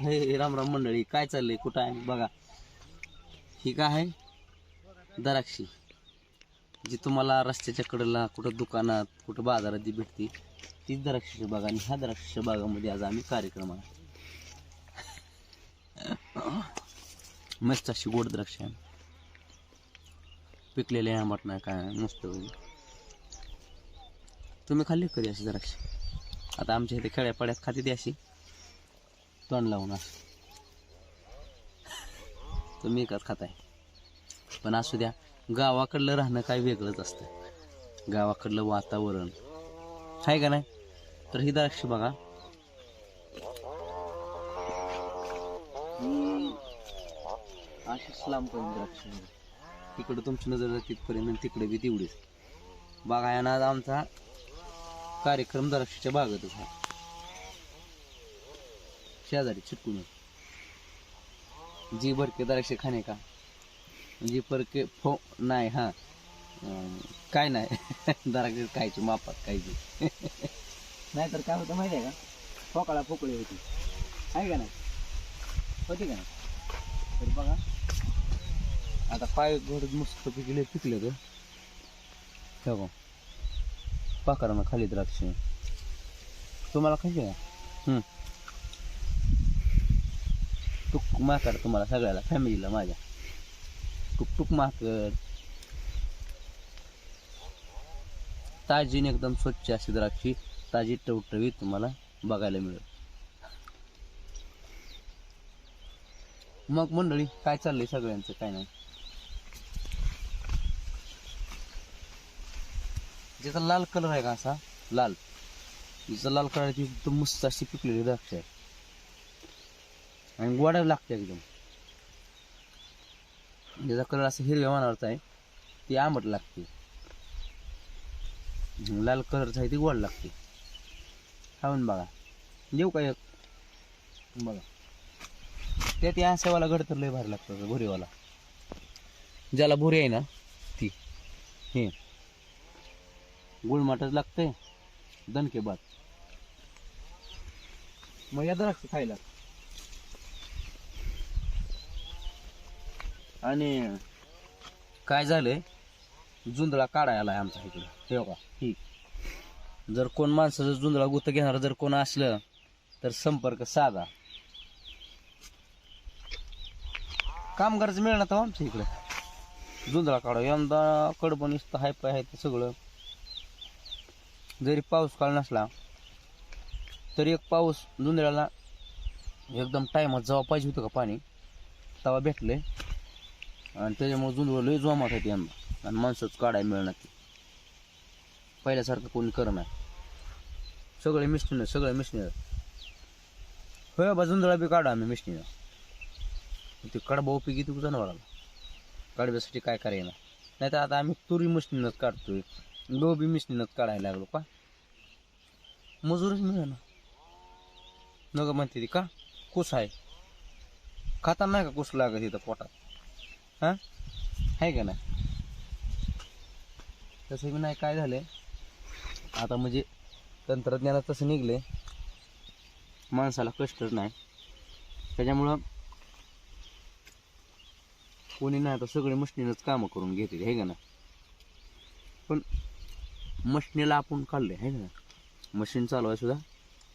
हे राम राम मंडळी काय चाललंय कुठं आहे? बघा. ही काय आहे? दराक्षी. जी तुम्हाला रस्त्याच्या कडेला कुठं दुकानात कुठं बाजारात जी भेटते तीच द्राक्षाची बाग. आणि ह्या द्राक्षाच्या बागामध्ये आज आम्ही कार्यक्रम आहे. मस्त अशी गोड द्राक्ष आहे. पिकलेले आंबट नाही काय मस्त तुम्ही खाल्ली कधी अशी द्राक्ष? आता आमच्या इथे खेड्यापाड्यात खाते ती अशी. तोंड लावून असं. तुम्ही एकाच खाताय. पण असू द्या गावाकडलं राहणं काय वेगळंच असतं. गावाकडलं वातावरण. आहे का नाही? तर ही द्राक्ष बघा. अशीच लांब पण द्राक्ष तिकडं तुमची नजर जाते तिथपर्यंत तिकडे बी तेवढीच. बघा आमचा कार्यक्रम द्राक्षाच्या बागतच आहे. शेजारी चिटकून जी भरके द्राक्षे खाणे का? जी परके फो नाही हा. काय नाही. द्राक्षे खायची मापात खायची. नाहीतर काय होतं माहिती आहे का? फोकाळा फोकळी होती. आहे का नाही? होती का नाही? तर बघा. आता पाय घडत मस्त पिकले पिकले तर ठेवा पाकरानं खाली द्राक्ष. तुम्हाला खायचे का हम्म. टुक माकड तुम्हाला सगळ्याला फॅमिलीला माझ्या. टुक टुक माकड ताजी एकदम स्वच्छ अशी द्राक्षी ताजी टवटवीत तुम्हाला बघायला मिळेल. मग मंडळी काय चाललंय सगळ्यांचं? काय नाही? ज्याचा लाल कलर आहे का असा? लाल. जिचा लाल कलर आहे एकदम मस्त अशी पिकलेली द्राक्ष आहे आणि गोडा लागते एकदम. म्हणजे ज्याचा कलर असं हिरव्या मानावरचा आहे ती आंबट लागते. लाल कलरचा आहे ती गोड लागते. खाऊन बघा. देऊ का एक? बघा. त्या या असावाला घड तर लय भारी लागतं भुरीवाला. ज्याला भुरी आहे ना ती. हे. गुळमाटच लागते दणके भात. मग या द्राक्ष खायला. आणि काय झालंय? जुंदळा काढायला आलाय आमच्या इकडं. ठेव का? ठीक. जर कोण माणसाचं जुंदळा गुत घेणार जर कोण असलं तर संपर्क साधा. कामगारच मिळणार तर आमच्या इकडे? जुंदळा काढा. यंदा कडबन नुसतं हाय पाय आहे ते सगळं. जरी पाऊस काळ नसला तरी एक पाऊस जुंदळ्याला एकदम टायमात जेव्हा पाहिजे होतं का पाणी तेव्हा भेटलंय. आणि त्याच्यामुळे जुंधळ लय जोमात होते यंदा आणि माणसंच काढायला मिळणार ते पहिल्यासारखं कोणी कर नाही. सगळे मिस्टीनं सगळे मिस्टीनं होय बा जुंदळा बी काढा आम्ही मिस्टीनं ते कडबा उपयोगी तू जनावराला? कडब्यासाठी काय करायला नाही तर आता आम्ही तुरी मशीनच काढतोय. गहू बी मिशनीनंच काढायला लागलो का? मजूरच मिळेना. नग म्हणते ती का? कुस आहे? खाता नाही का कुस लागत इथं पोटात? हा? आहे का नाही? तसं बी नाही काय झालंय? आता म्हणजे तंत्रज्ञानात तसं निघले माणसाला कष्टच नाही. त्याच्यामुळं कोणी नाही आता सगळे मशनीनंच कामं करून घेतील हे का ना पण मशनीला आपण काढले आहे का ना मशीन चालवायसुद्धा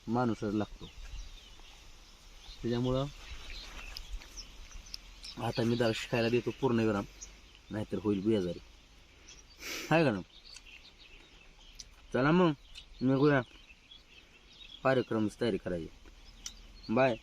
माणूसच लागतो. त्याच्यामुळं आता मी जरा शिकायला देतो पूर्णविराम नाहीतर होईल बेजारी. आहे का ना चला मग निघूया. कार्यक्रमाची तयारी करायची. बाय